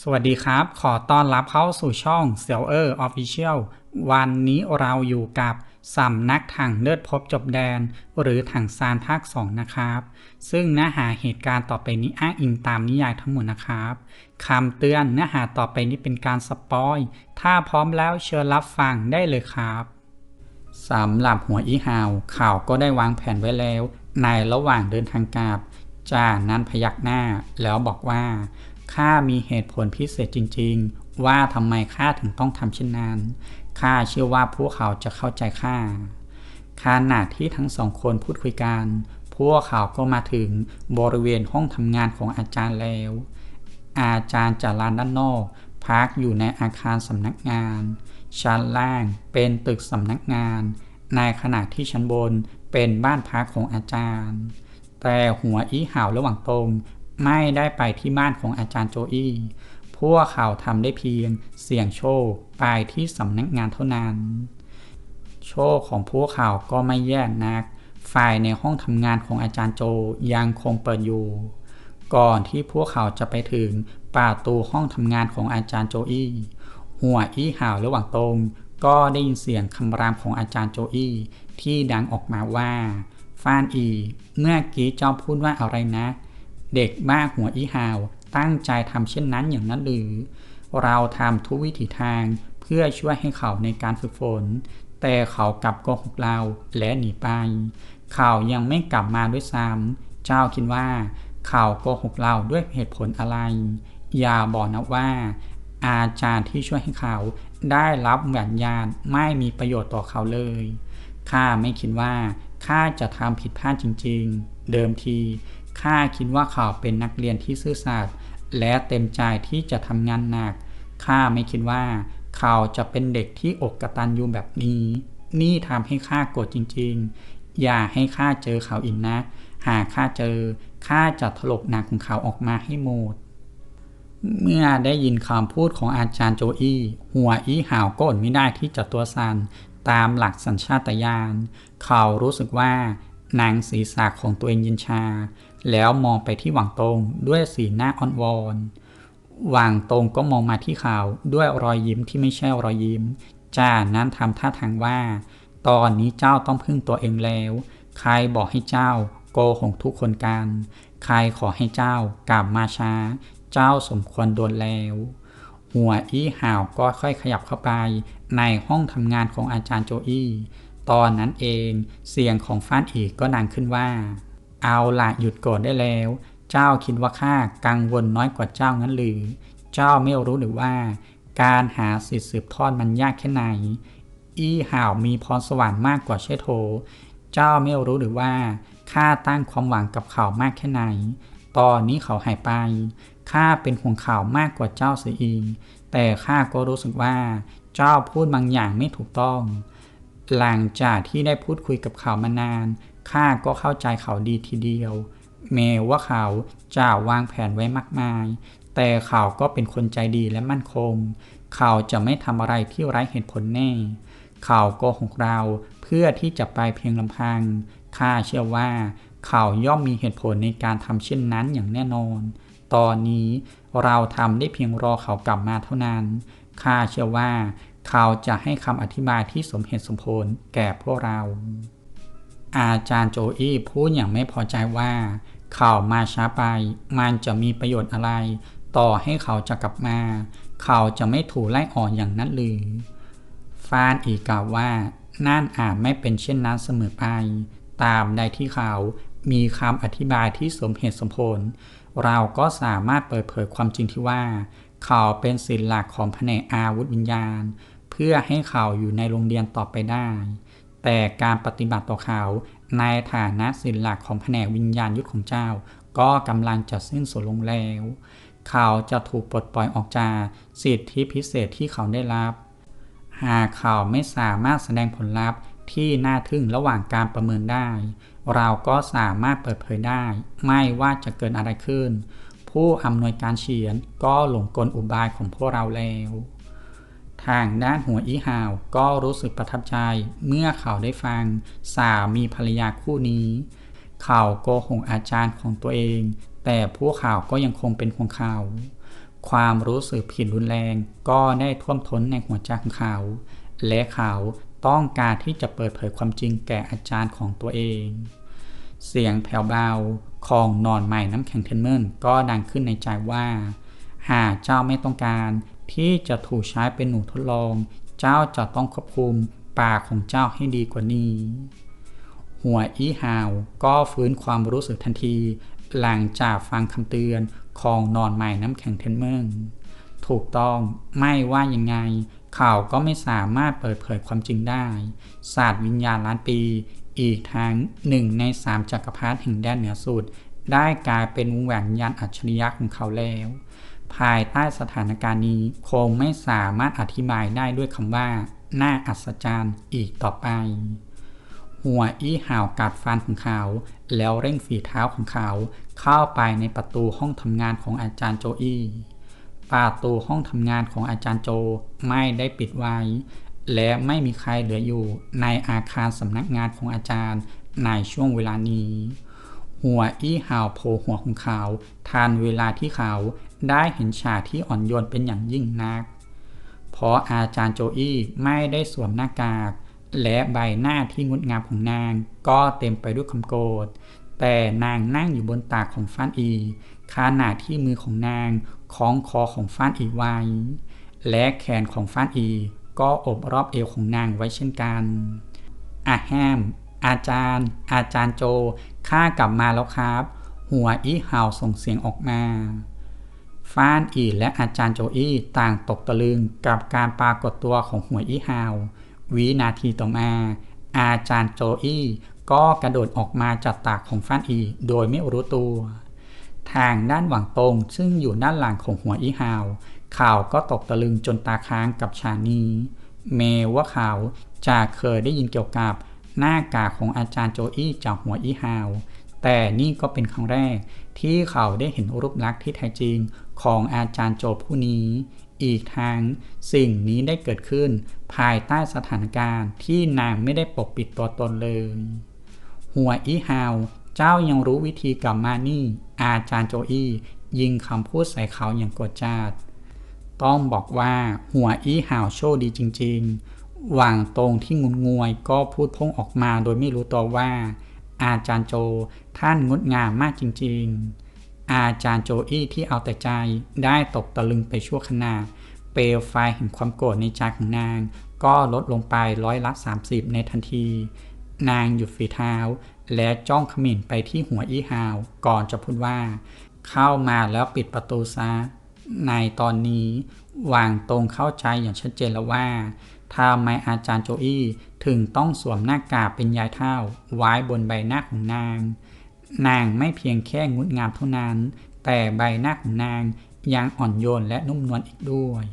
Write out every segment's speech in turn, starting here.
สวัสดีครับ ขอต้อนรับเข้าสู่ช่องเซียวเออร์ออฟฟิเชียลวันนี้เราอยู่กับสำนักถังเลือดพบจบแดน หรือถังซานภาค 2 นะครับ ซึ่งเนื้อหาเหตุการณ์ต่อไปนี้อ้างอิงตามนิยายทั้งหมดนะครับคำเตือนเนื้อหาต่อไปนี้เป็นการสปอย ถ้าพร้อมแล้วเชิญรับฟังได้เลยครับสำหรับหัวอีหาวข่าวก็ได้วางแผนไว้แล้ว ในระหว่างเดินทางกลับจ่านั้นพยักหน้าแล้วบอกว่า ข้ามีเหตุผลพิเศษจริง ๆ ว่าทำไมข้าถึงต้องทำเช่นนั้นข้าเชื่อว่าพวกเขาจะเข้าใจข้าขณะที่ทั้งสองคนพูดคุยกัน พวกเขาก็มาถึงบริเวณห้องทำงานของอาจารย์แล้ว อาจารย์จากลานด้านนอก พักอยู่ในอาคารสำนักงาน ชั้นล่างเป็นตึกสำนักงาน ในขณะที่ชั้นบนเป็นบ้านพักของอาจารย์ แต่หัวอีห่าวระหว่างตรง ไม่ได้ไปที่บ้านของอาจารย์โจอี้พวกเขาทำได้เพียงเสี่ยงโชคไปที่สำนักงานเท่านั้น โชคของพวกเขาก็ไม่แย่นัก ฝ่ายในห้องทำงานของอาจารย์โจยังคงเปิดอยู่ ก่อนที่พวกเขาจะไปถึงประตูห้องทำงานของอาจารย์โจอี้หัวอี้ห่าวระหว่างตรงก็ได้ยินเสียงคำรามของอาจารย์โจอี้ที่ดังออกมาว่าฟานอี เมื่อกี้เจ้าพูดว่าอะไรนะเเด็กบ้าหัวอีหาว ตั้งใจทำเช่นนั้นอย่างนั้นหรือ เราทำทุกวิถีทางเพื่อช่วยให้เขาในการฝึกฝน แต่เขากลับโกหกเราและหนีไป เขายังไม่กลับมาด้วยซ้ำเจ้าคิดว่า เขาโกหกเราด้วยเหตุผลอะไร อย่าบอกนะว่า อาจารย์ที่ช่วยให้เขาได้รับแหวนญาณไม่มีประโยชน์ต่อเขาเลยข้าไม่คิดว่าข้าจะทำผิดพลาดจริง ๆ เดิมที ข้าคิดว่าเขาเป็นนักเรียนที่ซื่อสัตย์และเต็มใจที่จะทำงานหนัก ข้าไม่คิดว่า เขาจะเป็นเด็กที่อกกระตันยูแบบนี้ นี่ทำให้ข้าโกรธจริง ๆ อย่าให้ข้าเจอเขาอีกนะ หากข้าเจอ ข้าจะถลกหนักของเขาออกมาให้หมด เมื่อได้ยินคำพูดของอาจารย์โจอี้ หัวอี้หาวก็อดไม่ได้ที่จะตัวสัน่นตามหลักสัญชาตญาณ เขารู้สึกว่า นังศีรษะของตัวเองยินชา แล้วมองไปที่หวังตรงด้วยสีหน้าอ่อนวอนหวังตรงก็มองมาที่เขาด้วยรอยยิ้มที่ไม่ใช่รอยยิ้มจ้านั้นทำท่าทางว่า ตอนนี้เจ้าต้องพึ่งตัวเองแล้ว ใครบอกให้เจ้า โกหกทุกคนกัน ใครขอให้เจ้ากลับมาช้า เจ้าสมควรโดนแล้ว หัวอี้ห่าวก็ค่อยขยับเข้าไป ในห้องทำงานของอาจารย์โจอี้ ตอนนั้นเองเสียงของฟ้านอีกก็ดังขึ้นว่า เอาละหยุดโกรธได้แล้ว เจ้าคิดว่าข้ากังวลน้อยกว่าเจ้างั้นหรือ เจ้าไม่รู้หรือว่า การหาสิทธิสืบทอดมันยากแค่ไหน อี้ห่าวมีพรสวรรค์มากกว่าเชโทเจ้าไม่รู้หรือว่าข้าตั้งความหวังกับเขามากแค่ไหน ตอนนี้เขาหายไปข้าเป็นห่วงเขามากกว่าเจ้าเสียอีกแต่ข้าก็รู้สึกว่า เจ้าพูดบางอย่างไม่ถูกต้อง หลังจากที่ได้พูดคุยกับเขามานาน ข้าก็เข้าใจเขาดีทีเดียว แม้ว่าเขาจะวางแผนไว้มากมาย แต่เขาก็เป็นคนใจดีและมั่นคง เขาจะไม่ทำอะไรที่ไร้เหตุผลแน่ เขาโกหกเราเพื่อที่จะไปเพียงลำพัง ข้าเชื่อว่า เขาย่อมมีเหตุผลในการทำเช่นนั้นอย่างแน่นอน ตอนนี้เราทำได้เพียงรอเขากลับมาเท่านั้น ข้าเชื่อว่า เขาจะให้คำอธิบายที่สมเหตุสมผลแก่พวกเรา อาจารย์โจอี้พูดอย่างไม่พอใจว่า เขามาช้าไป มันจะมีประโยชน์อะไร ต่อให้เขาจะกลับมา เขาจะไม่ถูกไล่ออกอย่างนั้นหรือฟานอีกกล่าวว่า นั่นอาจไม่เป็นเช่นนั้นเสมอไป ตามใดที่เขามีคำอธิบายที่สมเหตุสมผล เราก็สามารถเปิดเผยความจริงที่ว่า เขาเป็นศิลหลักของแผนกอาวุธวิญญาณ เพื่อให้เขาอยู่ในโรงเรียนต่อไปได้ แต่การปฏิบัติต่อเขาในฐานะศิลหลักของแผนกวิญญาณยุทธของเจ้า ก็กำลังจะสิ้นสุดลงแล้ว เขาจะถูกปลดปล่อยออกจากสิทธิพิเศษที่เขาได้รับ หากเขาไม่สามารถแสดงผลลัพธ์ที่น่าทึ่งระหว่างการประเมินได้ เราก็สามารถเปิดเผยได้ ไม่ว่าจะเกิดอะไรขึ้น ผู้อำนวยการเฉียนก็หลงกลอุบายของพวกเราแล้ว ทางด้านหัวอีหาว ก็รู้สึกประทับใจเมื่อเขาได้ฟังสามีภรรยาคู่นี้ เขาโกหกอาจารย์ของตัวเอง แต่พวกเขาก็ยังคงเป็นของเขา ความรู้สึกผิดรุนแรง ก็ได้ท่วมท้นในหัวใจของเขา และเขาต้องการที่จะเปิดเผยความจริงแก่อาจารย์ของตัวเอง เสียงแผ่วเบาของนอนใหม่น้ำแข็งเทนเมอร์ก็ดังขึ้นในใจว่า หากเจ้าไม่ต้องการ ที่จะถูกใช้เป็นหนูทดลอง เจ้าจะต้องควบคุมปากของเจ้าให้ดีกว่านี้ หัวอีหาวก็ฟื้นความรู้สึกทันที หลังจากฟังคำเตือนของนอนใหม่น้ำแข็งเทนเมอร์ถูกต้องไม่ว่ายังไง เขาก็ไม่สามารถเปิดเผยความจริงได้ศาสตร์วิญญาณล้านปี อีกทั้งหนึ่งในสามจักรพรรดิแห่งแดนเหนือสุด ได้กลายเป็นวงแหวนยานอัจฉริยะของเขาแล้ว ภายใต้สถานการณ์นี้คงไม่สามารถอธิบายได้ด้วยคำว่า น่าอัศจรรย์อีกต่อไป หัวอี้ห่าวกัดฟันของเขา แล้วเร่งฝีเท้าของเขา เข้าไปในประตูห้องทำงานของอาจารย์โจอี้ประตูห้องทำงานของอาจารย์โจไม่ได้ปิดไว้ และไม่มีใครเหลืออยู่ในอาคารสำนักงานของอาจารย์ในช่วงเวลานี้ หัวอี้ห่าวโผล่หัวของเขาทันเวลาที่เขา ได้เห็นฉากที่อ่อนโยนเป็นอย่างยิ่งนัก เพราะอาจารย์โจอี้ไม่ได้สวมหน้ากากและใบหน้าที่งดงามของนาง ก็เต็มไปด้วยคำโกรธ แต่นางนั่งอยู่บนตากของฟ้านอี ขณะที่มือของนางคล้องคอของฟ้านอีไว้ และแขนของฟ้านอี ก็อบรอบเอวของนางไว้เช่นกันอาแฮม อาจารย์ อาจารย์โจ ข้ากลับมาแล้วครับ หัวอีเห่าส่งเสียงออกมา ฟ้านอีและอาจารย์โจอี้ต่างตกตะลึงกับการปรากฏตัวของหัวอีเห่าววินาทีต่อมา อาจารย์โจอี้ก็กระโดดออกมาจากตากของฟ้านอี โดยไม่รู้ตัว ทางด้านหวังตรงซึ่งอยู่ด้านหลังของหัวอีฮาวข่าวก็ตกตะลึงจนตาค้างกับชานีเมว่าข่าวจะเคยได้ยินเกี่ยวกับหน้ากากของอาจารย์โจอี้จากหัวอีฮาว แต่นี่ก็เป็นครั้งแรกที่เขาได้เห็นรูปลักษณ์ที่แท้จริง ของอาจารย์โจผู้นี้ อีกทางสิ่งนี้ได้เกิดขึ้น ภายใต้สถานการณ์ที่นางไม่ได้ปกปิดตัวตนเลย หัวอีฮาวเจ้ายังรู้วิธีกลับมานี่ อาจารย์โจอี้ยิงคำพูดใส่เขาอย่างกดจาดต้องบอกว่าหัวอีห่าวโชคดีจริงๆ หว่างตรงที่งุนงวยก็พูดพ้งออกมาโดยไม่รู้ตัวว่า อาจารย์โจท่านงดงามมากจริงๆ อาจารย์โจอี้ที่เอาแต่ใจได้ตกตะลึงไปชั่วขณะเปลวไฟแห่งความโกรธในใจของนาง ก็ลดลงไปร้อยละ 30 ในทันที นางหยุดฝีเท้า และจ้องขมิ่นไปที่หัวอีฮาว ก่อนจะพูดว่า เข้ามาแล้วปิดประตูซะในตอนนี้วางตรงเข้าใจอย่างชัดเจนแล้วว่าทำไมอาจารย์โจอี้ถึงต้องสวมหน้ากากเป็นยายเท่าไว้บนใบหน้าของนาง นางไม่เพียงแค่งดงามเท่านั้น แต่ใบหน้าของนางยังอ่อนโยนและนุ่มนวลอีกด้วย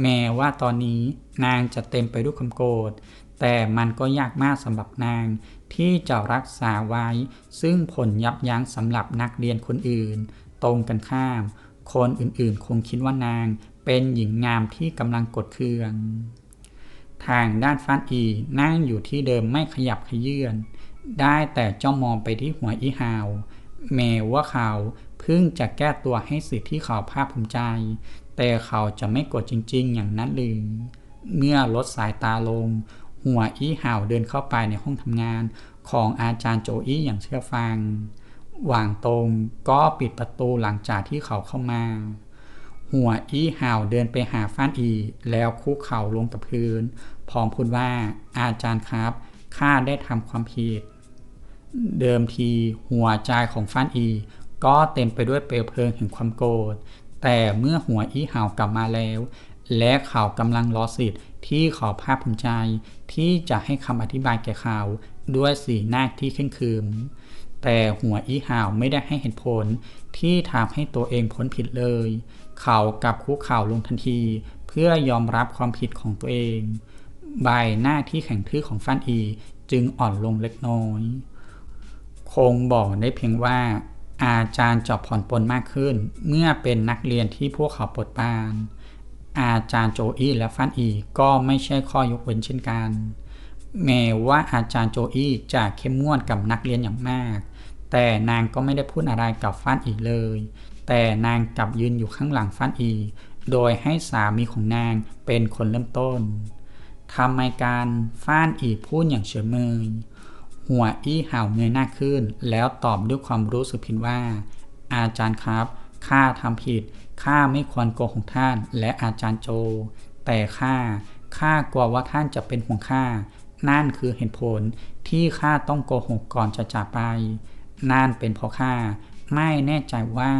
แม้ว่าตอนนี้นางจะเต็มไปด้วยความโกรธ แต่มันก็ยากมากสำหรับนางที่จะรักษาไว้ ซึ่งผลยับยั้งสำหรับนักเรียนคนอื่น ตรงกันข้าม คนอื่นๆ คงคิดว่านางเป็นหญิงงามที่กำลังกดเคือง ทางด้านฟ้านอีนั่งอยู่ที่เดิมไม่ขยับขยื่น ได้แต่จ้องมองไปที่หัวอีฮาวแม้ว่าเขาเพิ่งจะแก้ตัวให้สิทธิ์ที่เขาภาคภูมิใจ แต่เขาจะไม่กดจริงๆ อย่างนั้นเลยเมื่อลดสายตาลง หัวอีห่าวเดินเข้าไปในห้องทำงานของอาจารย์โจอี้อย่างเชื่อฟัง หว่างตรงก็ปิดประตูหลังจากที่เขาเข้ามา หัวอี้ห่าวเดินไปหาฟ้านอี แล้วคุกเข่าลงกับพื้น พร้อมพูดว่าอาจารย์ครับ ข้าได้ทำความผิด เดิมทีหัวใจของฟ้านอี ก็เต็มไปด้วยเปลวเพลิงแห่งความโกรธ แต่เมื่อหัวอีห่าวกลับมาแล้ว และเขากำลังรอสิทธิ์ที่ขอภาพภูมิใจ ที่จะให้คำอธิบายแก่เขาด้วยสีหน้าที่เข้มขืมแต่หัวอีห่าวไม่ได้ให้เหตุผลที่ทำให้ตัวเองพ้นผิดเลย เขากับคุกเข่าลงทันที เพื่อยอมรับความผิดของตัวเอง ใบหน้าที่แข็งทื่อของฟันอีจึงอ่อนลงเล็กน้อย คงบอกได้เพียงว่า อาจารย์จะผ่อนปลนมากขึ้น เมื่อเป็นนักเรียนที่พวกเขาปลดปาน อาจารย์โจอี้และฟันอีก็ไม่ใช่ข้อยกเว้นเช่นกัน แม้ว่าอาจารย์โจอี้จะเข้มงวดกับนักเรียนอย่างมาก แต่นางก็ไม่ได้พูดอะไรกับฟ้านอีกเลย แต่นางกลับยืนอยู่ข้างหลังฟ้านอี โดยให้สามีของนางเป็นคนเริ่มต้นทำไมการฟ้านอีพูดอย่างเฉยเมย หัวอี้เห่าเงยหน้าขึ้น แล้วตอบด้วยความรู้สึกผิดว่า อาจารย์ครับ ข้าทำผิด ข้าไม่ควรโกหกท่าน และอาจารย์โจ แต่ข้า ข้ากลัวว่าท่านจะเป็นห่วงข้า นั่นคือเหตุผลที่ข้าต้องโกหกก่อนจะจากไป นั่นเป็นเพราะข้าไม่แน่ใจว่า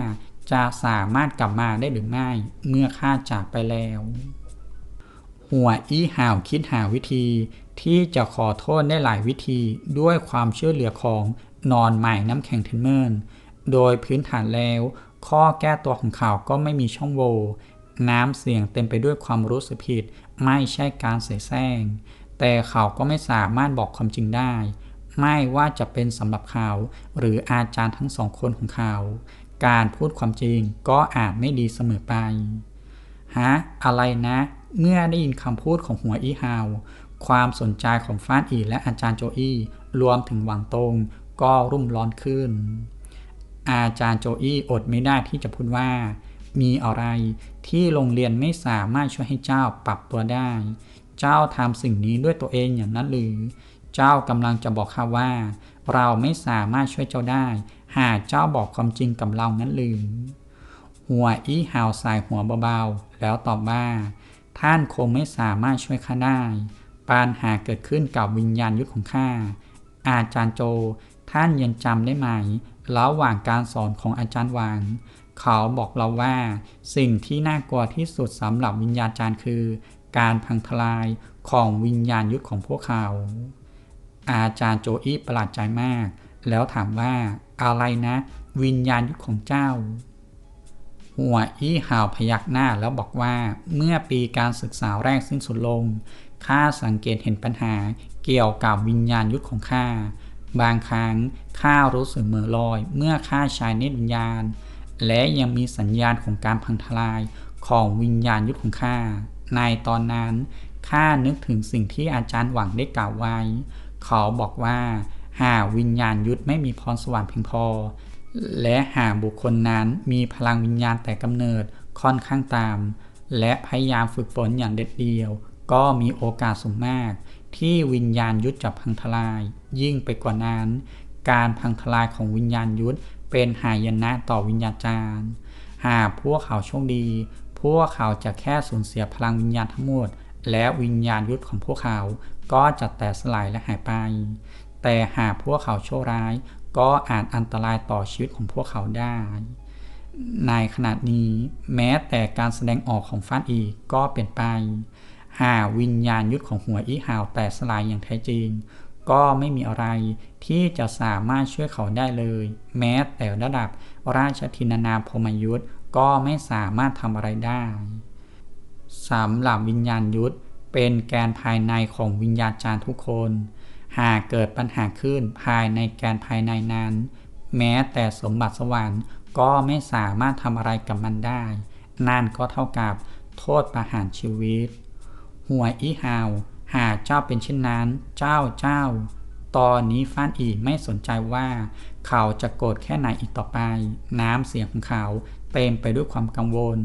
จะสามารถกลับมาได้หรือไม่ เมื่อข้าจากไปแล้ว หัวอี้ห่าวคิดหาวิธี ที่จะขอโทษได้หลายวิธีด้วยความช่วยเหลือของนอนใหม่น้ำแข็งเทนเมินโดยพื้นฐานแล้ว ข้อแก้ตัวของเขาก็ไม่มีช่องโหว่น้ำเสียงเต็มไปด้วยความรู้สึกผิด ไม่ใช่การเสแสร้งแต่เขาก็ไม่สามารถบอกความจริงได้ ไม่ว่าจะเป็นสำหรับเขาหรืออาจารย์ทั้งสองคนของเขาการพูดความจริงก็อาจไม่ดีเสมอไป ฮะ อะไรนะ เมื่อได้ยินคำพูดของหัวอีฮาว ความสนใจของฟ้านอีและอาจารย์โจอี้รวมถึงหวังตงก็รุ่มร้อนขึ้น อาจารย์โจอี้อดไม่ได้ที่จะพูดว่า มีอะไรที่โรงเรียนไม่สามารถช่วยให้เจ้าปรับตัวได้ เจ้าทำสิ่งนี้ด้วยตัวเองอย่างนั้นหรือ เจ้ากำลังจะบอกข้าว่า เราไม่สามารถช่วยเจ้าได้ หากเจ้าบอกความจริงกับเรานั้นหรือหัวอี้หาวสายหัวเบาๆ แล้วตอบว่า ท่านคงไม่สามารถช่วยข้าได้ ปัญหาเกิดขึ้นกับวิญญาณยุทธของข้า อาจารย์โจ ท่านยังจำได้ไหม ระหว่างการสอนของอาจารย์หวางเขาบอกเราว่า สิ่งที่น่ากลัวที่สุดสำหรับวิญญาณจารย์คือ การพังทลายของวิญญาณยุทธของพวกเขา อาจารย์โจอี้ประหลาดใจมาก แล้วถามว่าอะไรนะ วิญญาณยุทธของเจ้า หัวอี้ห่าวพยักหน้าแล้วบอกว่า เมื่อปีการศึกษาแรกสิ้นสุดลงข้าสังเกตเห็นปัญหาเกี่ยวกับวิญญาณยุทธของข้าบางครั้งข้ารู้สึกเหม่อลอย เมื่อข้าใช้เนตรวิญญาณ และยังมีสัญญาณของการพังทลายของวิญญาณยุทธของข้าในตอนนั้นข้านึกถึงสิ่งที่อาจารย์หวังได้กล่าวไว้ เขาบอกว่าหากวิญญาณยุทธไม่มีพรสวรรค์เพียงพอ และหากบุคคลนั้นมีพลังวิญญาณแต่กำเนิดค่อนข้างตาม และพยายามฝึกฝนอย่างเด็ดเดี่ยว ก็มีโอกาสสูงมาก ที่วิญญาณยุทธจะพังทลาย ยิ่งไปกว่านั้น การพังทลายของวิญญาณยุทธเป็นหายนะต่อวิญญาจารย์หากพวกเขาโชคดี พวกเขาจะแค่สูญเสียพลังวิญญาณทั้งหมด และวิญญาณยุทธของพวกเขา ก็จะแตกสลายและหายไป แต่หากพวกเขาโชคร้าย ก็อาจอันตรายต่อชีวิตของพวกเขาได้ ในขณะนี้แม้แต่การแสดงออกของฟ้านอีกก็เปลี่ยนไป หากวิญญาณยุทธของหัวอีหาวแตกสลายอย่างแท้จริง ก็ไม่มีอะไรที่จะสามารถช่วยเขาได้เลย แม้แต่ระดับราชทินานาพมยุทธก็ไม่สามารถทำอะไรได้สำหรับวิญญาณยุทธเป็นแกนภายในของวิญญาจารย์ทุกคน หากเกิดปัญหาขึ้นภายในแกนภายในนั้น แม้แต่สมบัติสวรรค์ก็ไม่สามารถทำอะไรกับมันได้ นั่นก็เท่ากับโทษประหารชีวิต หัวอีฮาว หากเจ้าเป็นเช่นนั้น เจ้าเจ้า ตอนนี้ฟ้านอีไม่สนใจว่า เขาจะโกรธแค่ไหนอีกต่อไป น้ำเสียงของเขาเต็มไปด้วยความกังวล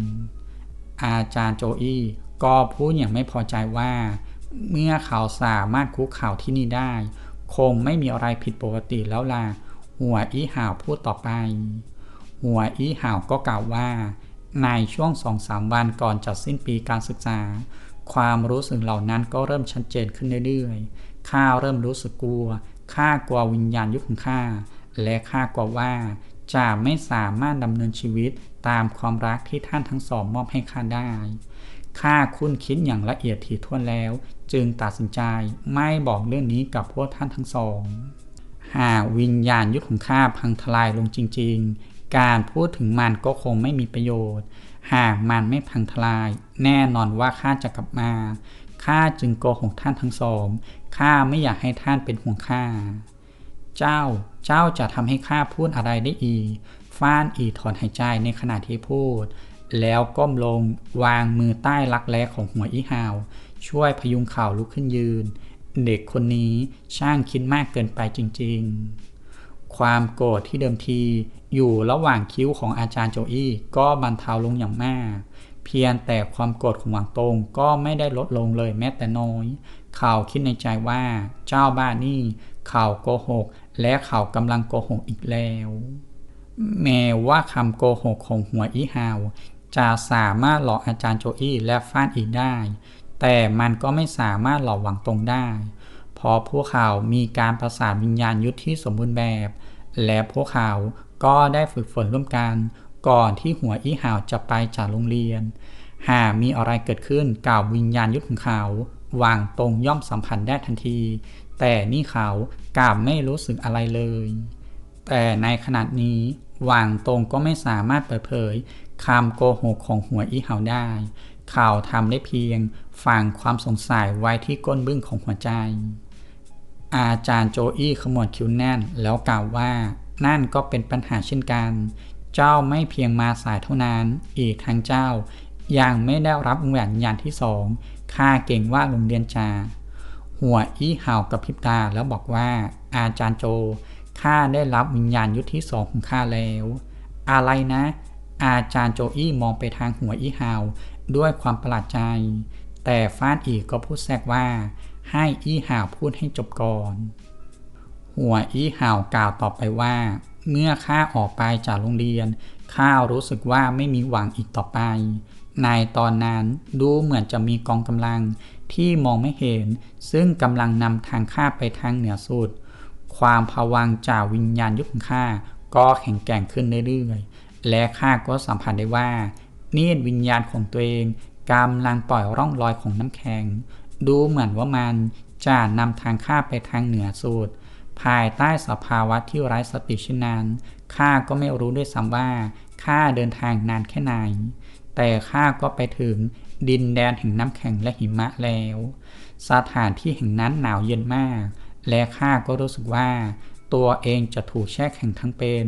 อาจารย์โจอี้ก็พูดอย่างไม่พอใจว่า เมื่อเขาสามารถคุกเข่าที่นี่ได้ คงไม่มีอะไรผิดปกติแล้วล่ะ หัวอีห่าวพูดต่อไป หัวอีห่าวก็กล่าวว่า ในช่วงสองสามวันก่อนจะสิ้นปีการศึกษา ความรู้สึกเหล่านั้นก็เริ่มชัดเจนขึ้นเรื่อยๆ ข้าเริ่มรู้สึกกลัว ข้ากลัววิญญาณยุทธของข้า และข้ากลัวว่าจะไม่สามารถดำเนินชีวิตตามความรักที่ท่านทั้งสองมอบให้ข้าได้ ข้าคุ้นคิดอย่างละเอียดถี่ถ้วนแล้ว จึงตัดสินใจไม่บอกเรื่องนี้กับพวกท่านทั้งสอง หากวิญญาณยุทธของข้าพังทลายลงจริง ๆ การพูดถึงมันก็คงไม่มีประโยชน์ หากมันไม่พังทลาย แน่นอนว่าข้าจะกลับมาข้าจึงโกหกท่านทั้งสองข้าไม่อยากให้ท่านเป็นห่วงข้าเจ้าเจ้าจะทำให้ข้าพูดอะไรได้อีกฟ้านอีถอนหายใจในขณะที่พูด แล้วก้มลงวางมือใต้รักแร้ของหัวอีหาว ช่วยพยุงเข่าลุกขึ้นยืน เด็กคนนี้ช่างคิดมากเกินไปจริงความโกรธที่เดิมทีอยู่ระหว่างคิ้วของอาจารย์โจอี้ก็บรรเทาลงอย่างมาก เพียงแต่ความโกรธของหวังตงก็ไม่ได้ลดลงเลยแม้แต่น้อย เขาคิดในใจว่าเจ้าบ้านนี่เขาโกหก และเขากำลังโกหกอีกแล้วแม้ว่าคำโกหกของหัวอีฮาว จะสามารถหลอกอาจารย์โจอี้และฟ้านอีได้ แต่มันก็ไม่สามารถหลอกหวังตรงได้ เพราะพวกเขามีการประสานวิญญาณยุทธที่สมบูรณ์แบบ และพวกเขาก็ได้ฝึกฝนร่วมกัน ก่อนที่หัวอีหาวจะไปจากโรงเรียน หากมีอะไรเกิดขึ้นกับวิญญาณยุทธของเขาวางตรงย่อมสัมผัสได้ทันที แต่นี่เขากลับไม่รู้สึกอะไรเลย แต่ในขณะนี้วางตรงก็ไม่สามารถเปิดเผย คำโกหกของหัวอีเห่าได้เขาทำได้เพียงฝังความสงสัยไว้ที่ก้นบึ้งของหัวใจ อาจารย์โจอี้ขมวดคิ้วแน่นแล้วกล่าวว่า นั่นก็เป็นปัญหาเช่นกัน เจ้าไม่เพียงมาสายเท่านั้น อีกทั้งเจ้า ยังไม่ได้รับแหวนยานที่สองข้าเก่งว่าโรงเรียนจา หัวอี้เห่ากับพริบตาแล้วบอกว่า อาจารย์โจข้าได้รับวิญญาณยุทธที่สองของข้าแล้ว อะไรนะ อาจารย์โจอี้มองไปทางหัวอี้เห่าด้วยความประหลาดใจ แต่ฟานอีกก็พูดแทรกว่าให้อี้ห่าวพูดให้จบก่อน หัวอี้ห่าวกล่าวต่อไปว่า เมื่อข้าออกไปจากโรงเรียนข้ารู้สึกว่าไม่มีหวังอีกต่อไป ในตอนนั้นดูเหมือนจะมีกองกำลังที่มองไม่เห็น ซึ่งกำลังนำทางข้าไปทางเหนือสุด ความภวังจากวิญญาณยุทธของข้าก็แข็งแกร่งขึ้นเรื่อยๆ และข้าก็สัมผัสได้ว่า เนี่วิญญาณของตัวเองกำลังปล่อยร่องรอยของน้ำแข็ง ดูเหมือนว่ามันจะนำทางข้าไปทางเหนือสุดภายใต้สภาวะที่ไร้สติเช่นนั้นข้าก็ไม่รู้ด้วยซ้ำว่าข้าเดินทางนานแค่ไหน แต่ข้าก็ไปถึงดินแดนแห่งน้ำแข็งและหิมะแล้ว สถานที่แห่งนั้นหนาวเย็นมาก และข้าก็รู้สึกว่า ตัวเองจะถูกแช่แข็งทั้งเป็น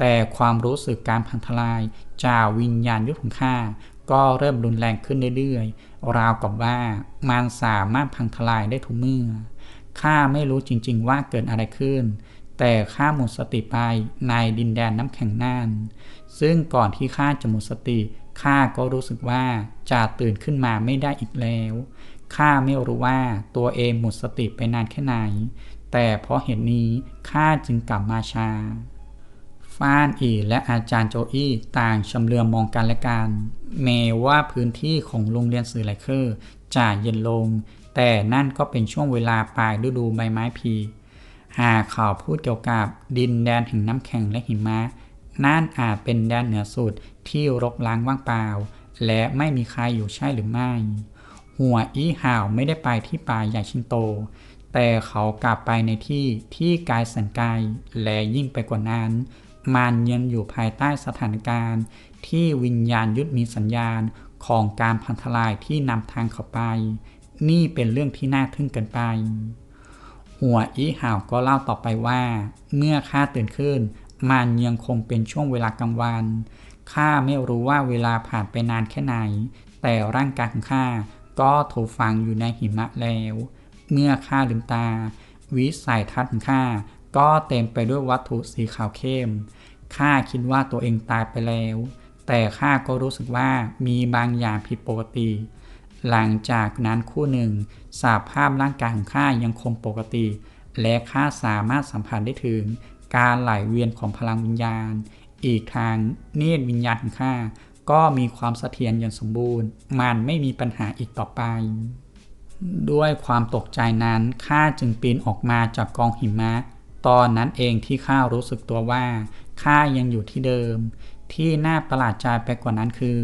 แต่ความรู้สึกการพังทลายจากวิญญาณยุทธของข้าก็เริ่มรุนแรงขึ้นเรื่อยๆ ราวกับว่ามันสามารถพังทลายได้ทุกเมื่อ ข้าไม่รู้จริงๆว่าเกิดอะไรขึ้น แต่ข้าหมดสติไปในดินแดนน้ำแข็งนั่นซึ่งก่อนที่ข้าจะหมดสติ ข้าก็รู้สึกว่าจะตื่นขึ้นมาไม่ได้อีกแล้ว ข้าไม่รู้ว่าตัวเองหมดสติไปนานแค่ไหน แต่เพราะเหตุนี้ข้าจึงกลับมาชา ฟ้านอีและอาจารย์โจอี้ต่างชำเลือมมองกันและกันแม้ว่าพื้นที่ของโรงเรียนสื่อไลเคอร์จะเย็นลง แต่นั่นก็เป็นช่วงเวลาปลายฤดูใบไม้ผลิหากข่าวพูดเกี่ยวกับดินแดนแห่งน้ำแข็งและหิมะนั่นอาจเป็นแดนเหนือสุดที่รกล้างว่างเปล่า และไม่มีใครอยู่ใช่หรือไม่ หัวอี้ห่าวไม่ได้ไปที่ป่าใหญ่ชิงโต แต่เขากลับไปในที่ที่ไกลแสนไกลและยิ่งไปกว่านั้น มันยังอยู่ภายใต้สถานการณ์ ที่วิญญาณยุดมีสัญญาณของการพันทลายที่นำทางเขาไป นี่เป็นเรื่องที่น่าทึ่งเกินไป หัวอีห่าวก็เล่าต่อไปว่า เมื่อข้าตื่นขึ้น มันยังคงเป็นช่วงเวลากลางวันข้าไม่รู้ว่าเวลาผ่านไปนานแค่ไหน แต่ร่างกายของข้าก็ถูกฝังอยู่ในหิมะแล้ว เมื่อข้าลืมตา วิสัยทัศน์ของข้า ก็เต็มไปด้วยวัตถุสีขาวเข้ม ข้าคิดว่าตัวเองตายไปแล้ว แต่ข้าก็รู้สึกว่ามีบางอย่างผิดปกติ หลังจากนั้นคู่หนึ่งสาภาพร่างกายของข้ายังคงปกติ และข้าสามารถสัมผัสได้ถึง การไหลเวียนของพลังวิญญาณ อีกทางเนตรวิญญาณของข้าก็มีความเสถียรอย่างสมบูรณ์ มันไม่มีปัญหาอีกต่อไป ด้วยความตกใจนั้นข้าจึงปีนออกมาจากกองหิมะ ตอนนั้นเองที่ข้ารู้สึกตัวว่าข้ายังอยู่ที่เดิม ที่น่าประหลาดใจไปกว่านั้นคือ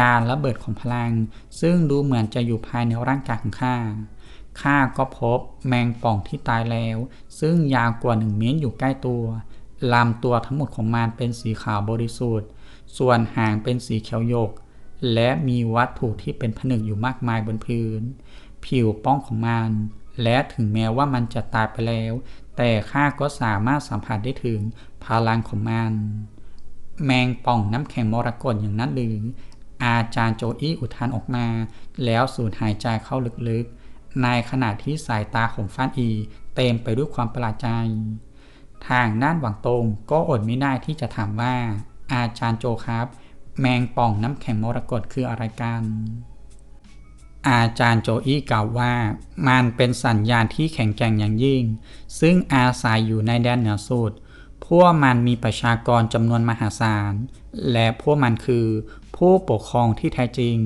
การระเบิดของพลัง ซึ่งดูเหมือนจะอยู่ภายในร่างกายของข้าข้าก็พบแมงป่องที่ตายแล้ว ซึ่งยาวกว่าหนึ่งเมตรอยู่ใกล้ตัวลำตัวทั้งหมดของมันเป็นสีขาวบริสุทธิ์ ส่วนหางเป็นสีเขียวหยก และมีวัตถุที่เป็นผนึกอยู่มากมายบนพื้น ผิวป้องของมัน และถึงแม้ว่ามันจะตายไปแล้ว แต่ข้าก็สามารถสัมผัสได้ถึงพลังของมัน แมงป่องน้ำแข็งมรกตอย่างนั้นหรือ อาจารย์โจอี้อุทานออกมา แล้วสูดหายใจเข้าลึกๆ ในขณะที่สายตาของฟ้านอี เต็มไปด้วยความประหลาดใจ ทางด้านหวังตรงก็อดไม่ได้ที่จะถามว่า อาจารย์โจครับ แมงป่องน้ำแข็งมรกตคืออะไรกัน อาจารย์โจอี้กล่าวว่ามันเป็นสัญญาณที่แข็งแกร่งอย่างยิ่ง ซึ่งอาศัยอยู่ในแดนเหนือสุด พวกมันมีประชากรจำนวนมหาศาล และพวกมันคือ ผู้ปกครองที่แท้จริง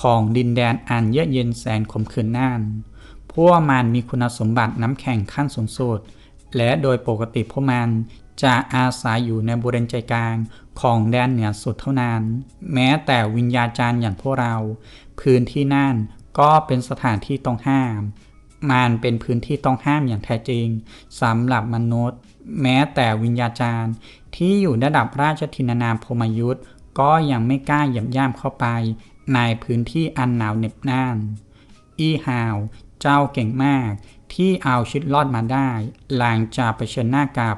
ของดินแดนอันเยือกเย็นแสนขมขื่นนั่น พวกมันมีคุณสมบัติน้ำแข็งขั้นสูงสุด และโดยปกติพวกมันจะอาศัยอยู่ในบริเวณใจกลางของแดนเหนือสุดเท่านั้น แม้แต่วิญญาจารย์อย่างพวกเรา พื้นที่นั่น ก็เป็นสถานที่ต้องห้าม มันเป็นพื้นที่ต้องห้ามอย่างแท้จริงสำหรับมนุษย์ แม้แต่วิญญาจารย์ที่อยู่ระดับราชทินานามพมยุทธ์ก็ยังไม่กล้าหยียบย่ำเข้าไป ในพื้นที่อันหนาวเหน็บน่าน อีฮาว เจ้าเก่งมาก ที่เอาชีวิตรอดมาได้ หลังจากเผชิญหน้ากับ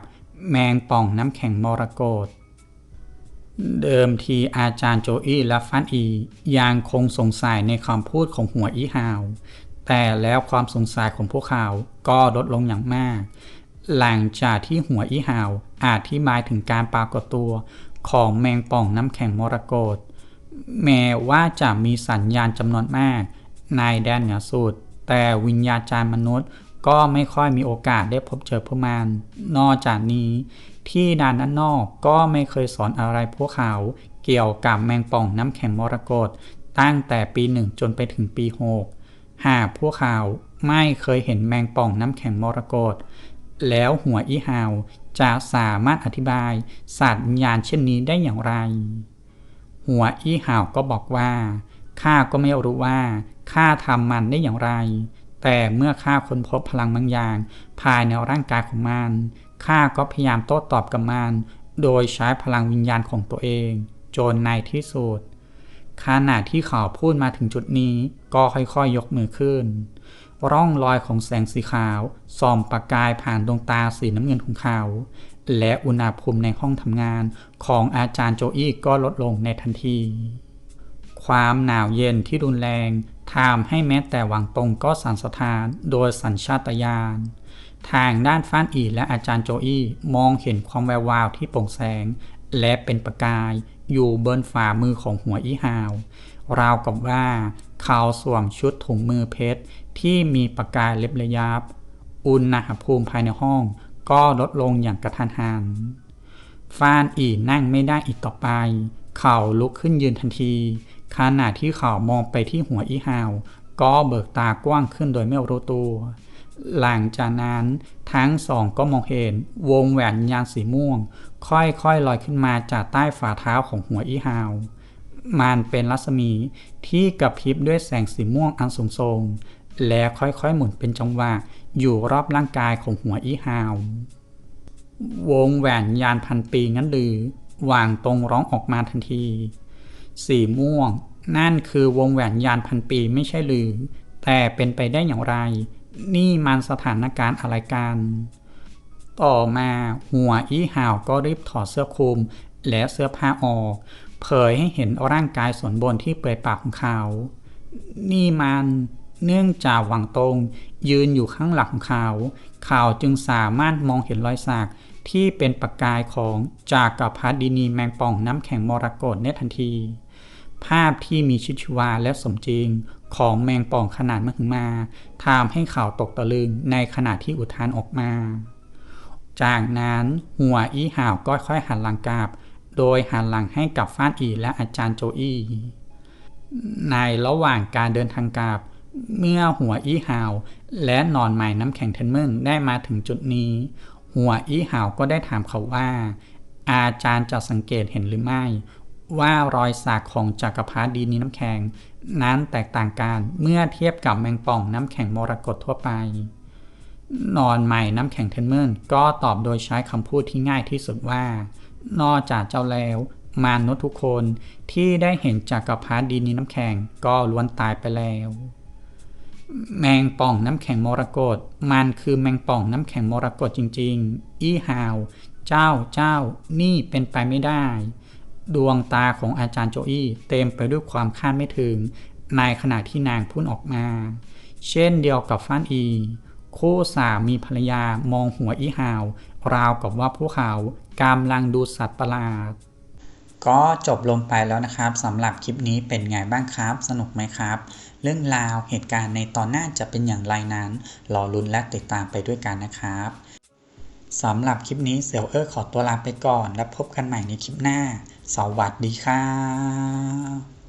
แมงป่องน้ำแข็งมรกต เดิมทีอาจารย์โจอี้และฟันอียังคงสงสัยในคำพูดของหัวอีฮาว แต่แล้วความสงสัยของพวกเขาก็ลดลงอย่างมาก หลังจากที่หัวอีฮาวอธิบายถึงการปรากฏตัวของแมงป่องน้ำแข็งมรกตแม้ว่าจะมีสัญญาณจำนวนมากในแดนเหนือสุด แต่วิญญาจารย์มนุษย์ก็ไม่ค่อยมีโอกาสได้พบเจอพวกมัน นอกจากนี้ ที่ด้านด้านนอกก็ไม่เคยสอนอะไรพวกเขา เกี่ยวกับแมงป่องน้ำแข็งมรกตตั้งแต่ปีหนึ่งจนไปถึงปีหกหากพวกเขาไม่เคยเห็นแมงป่องน้ำแข็งมรกตแล้วหัวอีฮาวจะสามารถอธิบายศาสตร์วิญญาณเช่นนี้ได้อย่างไร หัวอีฮาวก็บอกว่าข้าก็ไม่รู้ว่าข้าทำมันได้อย่างไร แต่เมื่อข้าค้นพบพลังบางอย่าง ภายในร่างกายของมัน ข้าก็พยายามโต้ตอบกับมัน โดยใช้พลังวิญญาณของตัวเอง จนในที่สุดขณะที่เขาพูดมาถึงจุดนี้ก็ค่อยๆยยกมือขึ้น ร่องรอยของแสงสีขาวส่องประกายผ่านดวงตาสีน้ำเงินของเขา และอุณหภูมิในห้องทำงานของอาจารย์โจอี้ก็ลดลงในทันที ความหนาวเย็นที่รุนแรงทำให้แม้แต่หวังตรงก็สั่นสะท้านโดยสัญชาตญาณ ทางด้านฟ้านอีและอาจารย์โจอี้มองเห็นความแวววาวที่โปร่งแสง และเป็นประกาย อยู่บนฝ่ามือของหัวอีฮาว ราวกับว่าเขาสวมชุดถุงมือเพชร ที่มีประกายเล็บระยับ อุณหภูมิภายในห้อง ก็ลดลงอย่างกระทันหันฟานอีนั่งไม่ได้อีกต่อไป เขาลุกขึ้นยืนทันทีขณะที่เขามองไปที่หัวอีฮาว ก็เบิกตากว้างขึ้นโดยไม่รู้ตัว หลังจากนั้นทั้งสองก็มองเห็นวงแหวนยานสีม่วง ค่อยๆลอยขึ้นมาจากใต้ฝ่าเท้าของหัวอีฮาว มันเป็นรัศมีที่กระพริบด้วยแสงสีม่วงอันสูงส่งและค่อยๆหมุนเป็นจังหวะอยู่รอบร่างกายของหัวอีฮาว วงแหวนยานพันปีงั้นหรือวางตรงร้องออกมาทันที สีม่วง นั่นคือวงแหวนยานพันปีไม่ใช่หรือ แต่เป็นไปได้อย่างไร นี่มันสถานการณ์อะไรกัน ต่อมาหัวอีฮาวก็รีบถอดเสื้อคลุมและเสื้อผ้าออก เผยให้เห็นร่างกายส่วนบนที่เปลือยเปล่าของเขา นี่มันเนื่องจากหวังตรงยืนอยู่ข้างหลังของเขา เขาจึงสามารถมองเห็นรอยสักที่เป็นประกายของจากกับพาดินีแมงป่องน้ำแข็งมรกตในทันที ภาพที่มีชิดชวาและสมจริงของแมงป่องขนาดมหึมาทำให้เขาตกตะลึงในขณะที่อุทานออกมา จากนั้นหัวอีห่าวก็ค่อยหันหลังกลับ โดยหันหลังให้กับฟ้านอีและอาจารย์โจอี้ในระหว่างการเดินทางกลับ เมื่อหัวอีห่าว และนอนใหม่น้ำแข็งเทนเมินได้มาถึงจุดนี้ หัวอีห่าวก็ได้ถามเขาว่า อาจารย์จะสังเกตเห็นหรือไม่ ว่ารอยสักของจักรพรรดินีน้ำแข็ง นั้นแตกต่างกันเมื่อเทียบกับแมงป่องน้ำแข็งมรกตทั่วไป นอนใหม่น้ำแข็งเทนเมินก็ตอบโดยใช้คำพูดที่ง่ายที่สุดว่า นอกจากเจ้าแล้วมนุษย์ทุกคนที่ได้เห็นจักรพรรดินีน้ำแข็งก็ล้วนตายไปแล้ว แมงป่องน้ำแข็งมรกตมันคือแมงป่องน้ำแข็งมรกตจริง ๆ อีฮาว เจ้าเจ้านี่เป็นไปไม่ได้ ดวงตาของอาจารย์โจอี้เต็มไปด้วยความคาดไม่ถึง ในขณะที่นางพูดออกมา เช่นเดียวกับฟ้านอี คู่สามีภรรยามองหัวอีหาว ราวกับว่าพวกเขากำลังดูสัตว์ประหลาด ก็จบลงไปแล้วนะครับสำหรับคลิปนี้เป็นไงบ้างครับ สนุกไหมครับ เรื่องราวเหตุการณ์ในตอนหน้าจะเป็นอย่างไรนั้น รอลุ้นและติดตามไปด้วยกันนะครับสำหรับคลิปนี้เสี่ยวเออร์ขอตัวลาไปก่อน แล้วพบกันใหม่ในคลิปหน้าสวัสดีครับ